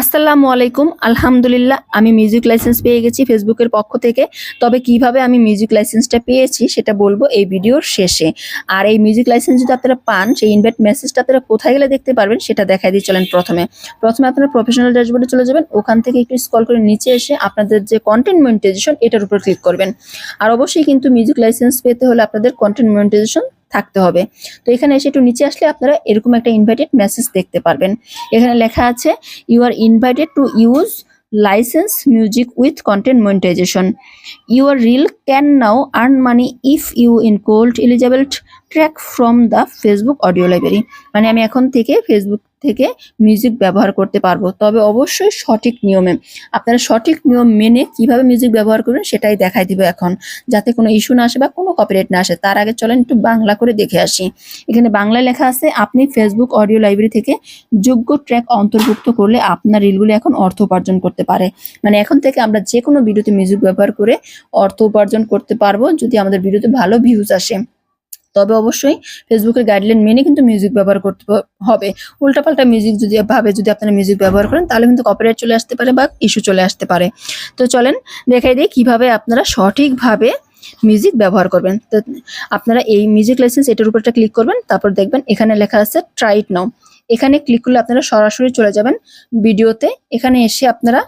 আসসালামু আলাইকুম। আলহামদুলিল্লাহ, আমি মিউজিক লাইসেন্স পেয়ে গেছি ফেসবুকের পক্ষ থেকে। তবে কীভাবে আমি মিউজিক লাইসেন্সটা পেয়েছি সেটা বলব এই ভিডিওর শেষে। আর এই মিউজিক লাইসেন্স যদি আপনারা পান, সেই ইনভাইট মেসেজটা আপনারা কোথায় গেলে দেখতে পারবেন সেটা দেখাই দিয়ে চলেন প্রথমে। প্রথমে আপনারা প্রফেশনাল ড্যাশবোর্ডে চলে যাবেন। ওখান থেকে একটু স্কল করে নিচে এসে আপনাদের যে কন্টেন্ট মনিটাইজেশন এটার উপর ক্লিক করবেন। আর অবশ্যই কিন্তু মিউজিক লাইসেন্স পেতে হলে আপনাদের কন্টেন্ট মনিটাইজেশন থাকতে হবে। তো এখানে এসে একটু নিচে আসলে আপনারা এরকম একটা ইনভাইটেড মেসেজ দেখতে পারবেন। এখানে লেখা আছে you are invited to use license music with content monetization R reel can now earn money if you include eligible track from the Facebook audio library মানে আমি এখন থেকে ফেসবুক থেকে মিউজিক ব্যবহার করতে পারব। তবে অবশ্যই সঠিক নিয়মে। আপনারা সঠিক নিয়ম মেনে কীভাবে মিউজিক ব্যবহার করবেন সেটাই দেখাই দিব এখন। যাতে কোনো ইস্যু না আসে বা কোনো কপিরাইট না আসে। তার আগে চলেন একটু বাংলা করে দেখে আসি। এখানে বাংলায় লেখা আছে, আপনি ফেসবুক অডিও লাইব্রেরি থেকে যোগ্য ট্র্যাক অন্তর্ভুক্ত করলে আপনার রিলগুলি এখন অর্থ উপার্জন করতে পারে। মানে এখন থেকে আমরা যে কোনো ভিডিওতে মিউজিক ব্যবহার করে অর্থ উপার্জন করতে পারব। যদি আমাদের ভিডিওতে ভালো ভিউজ আসে। তবে অবশ্যই ফেসবুকের গাইডলাইন মেনে কিন্তু মিউজিক ব্যবহার করতে হবে। উল্টাপাল্টা মিউজিক যদি ভাবে যদি আপনারা মিউজিক ব্যবহার করেন, তাহলে কিন্তু কপিরাইট চলে আসতে পারে বা ইস্যু চলে আসতে পারে। তো চলেন দেখাই দিই কীভাবে আপনারা সঠিকভাবে মিউজিক ব্যবহার করবেন। তো আপনারা এই মিউজিক লাইসেন্স এটার উপর একটা ক্লিক করবেন, তারপর দেখবেন এখানে লেখা আছে ট্রাইট নাও এখানে ক্লিক করলে আপনারা সরাসরি চলে যাবেন ভিডিওতে। এখানে এসে আপনারা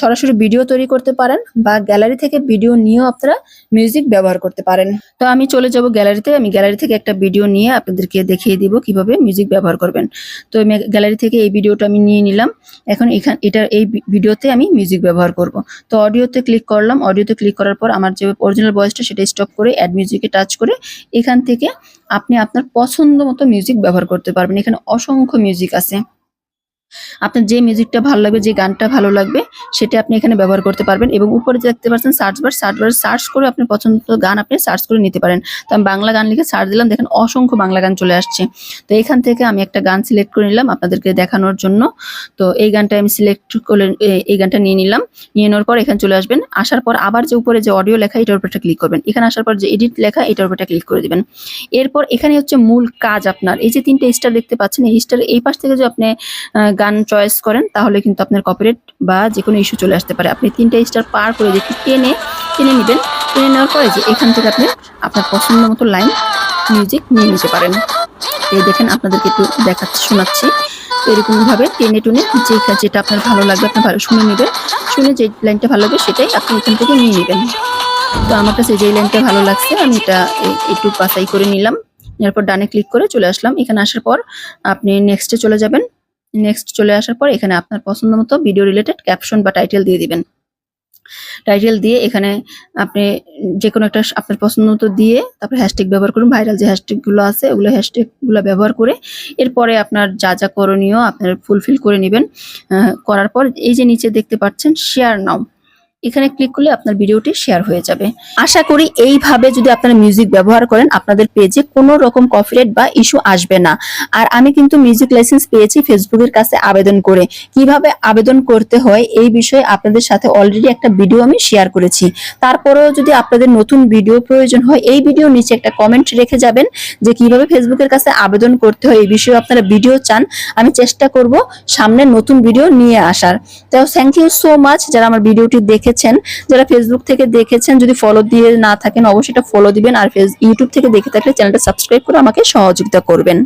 সরাসরি ভিডিও তৈরি করতে পারেন বা গ্যালারি থেকে ভিডিও নিয়েও আপনারা মিউজিক ব্যবহার করতে পারেন। তো আমি চলে যাব গ্যালারিতে। আমি গ্যালারি থেকে একটা ভিডিও নিয়ে আপনাদেরকে দেখিয়ে দিব কীভাবে মিউজিক ব্যবহার করবেন। তো গ্যালারি থেকে এই ভিডিওটা আমি নিয়ে নিলাম। এখন এখান এটা এই ভিডিওতে আমি মিউজিক ব্যবহার করব। তো অডিওতে ক্লিক করলাম। অডিওতে ক্লিক করার পর আমার যে অরিজিনাল ভয়েসটা সেটা স্টপ করে অ্যাড মিউজিকে টাচ করে এখান থেকে আপনি আপনার পছন্দ মতো মিউজিক ব্যবহার করতে পারবেন। এখানে অসংখ্য মিউজিক আছে। আপনার যে মিউজিকটা ভালো লাগবে, যে গানটা ভালো লাগবে, সেটা আপনি এখানে ব্যবহার করতে পারবেন এবং উপরে দেখতে পাচ্ছেন search bar search bar search করে আপনি পছন্দ গান আপনি সার্চ করে নিতে পারেন। তো আমি বাংলা গান লিখে সার্চ দিলাম, দেখেন অসংখ্য বাংলা গান চলে আসছে। তো এখান থেকে আমি একটা গান সিলেক্ট করে নিলাম আপনাদেরকে দেখানোর জন্য। তো এই গানটা আমি সিলেক্ট করে এই গানটা নিয়ে নিলাম। নিয়ে নেওয়ার পর এখানে চলে আসবেন। আসার পর আবার যে উপরে যে অডিও লেখা, এটার উপর ক্লিক করবেন। এখানে আসার পর যে এডিট লেখা, এটার উপর একটা ক্লিক করে দিবেন। এরপর এখানে হচ্ছে মূল কাজ আপনার। এই যে তিনটে স্টার দেখতে পাচ্ছেন, এই স্টার এই পাশ থেকে যে আপনি গান চয়েস করেন, তাহলে কিন্তু আপনার কপিরাইট বা যে কোনো ইস্যু চলে আসতে পারে। আপনি তিনটে স্টার পার করে যে টেনে টেনে নেবেন, টেনে নেওয়ার পরে যে এখান থেকে আপনি আপনার পছন্দ মতো লাইন মিউজিক নিয়ে নিতে পারেন। এই দেখেন আপনাদেরকে একটু দেখাচ্ছি, শোনাচ্ছি। তো এরকম ভাবে টেনে টুনে যে যেটা আপনার ভালো লাগবে আপনি ভালো শুনে নেবেন। শুনে যে লাইনটা ভালো লাগবে, সেটাই আপনি এখান থেকে নিয়ে নেবেন। তো আমার কাছে যে লাইনটা ভালো লাগছে, আমি এটা একটু বাছাই করে নিলাম। এরপর ডানে ক্লিক করে চলে আসলাম। এখানে আসার পর আপনি নেক্সটে চলে যাবেন। নেক্সট চলে আসার পর এখানে আপনার পছন্দ মতো ভিডিও রিলেটেড ক্যাপশন বা টাইটেল দিয়ে দিবেন। টাইটেল দিয়ে এখানে আপনি যে কোনো একটা আপনার পছন্দ মতো দিয়ে তারপরে হ্যাশট্যাগ ব্যবহার করুন। ভাইরাল যে হ্যাশট্যাগুলো আছে, ওগুলো হ্যাশট্যাগুলো ব্যবহার করে এরপরে আপনার যা যা করণীয় আপনার ফুলফিল করে নেবেন। করার পর এই যে নিচে দেখতে পাচ্ছেন শেয়ার নাও এখানে ক্লিক করলে আপনার ভিডিওটি শেয়ার হয়ে যাবে। আশা করি এইভাবে যদি আপনারা মিউজিক ব্যবহার করেন, আপনাদের পেজে কোনো রকম কপিরাইট বা ইস্যু আসবে না। আর আমি কিন্তু মিউজিক লাইসেন্স পেয়েছি ফেসবুকের কাছে আবেদন করে। কীভাবে আবেদন করতে হয় এই বিষয়ে আপনাদের সাথে অলরেডি একটা ভিডিও আমি শেয়ার করেছি। তারপরেও যদি আপনাদের নতুন ভিডিও প্রয়োজন হয়, এই ভিডিও নিচে একটা কমেন্ট রেখে যাবেন যে কীভাবে ফেসবুকের কাছে আবেদন করতে হয়, এই বিষয়ে আপনারা ভিডিও চান, আমি চেষ্টা করব সামনে নতুন ভিডিও নিয়ে আসার। তো থ্যাংক ইউ সো মাচ যারা আমার ভিডিওটি দেখেছেন, যারা ফেসবুক থেকে দেখেছেন, যদি ফলো দিয়ে না থাকেন, অবশ্যই এটা ফলো দিবেন, আর ইউটিউব থেকে দেখে থাকলে চ্যানেলটা সাবস্ক্রাইব করে আমাকে সহযোগিতা করবেন।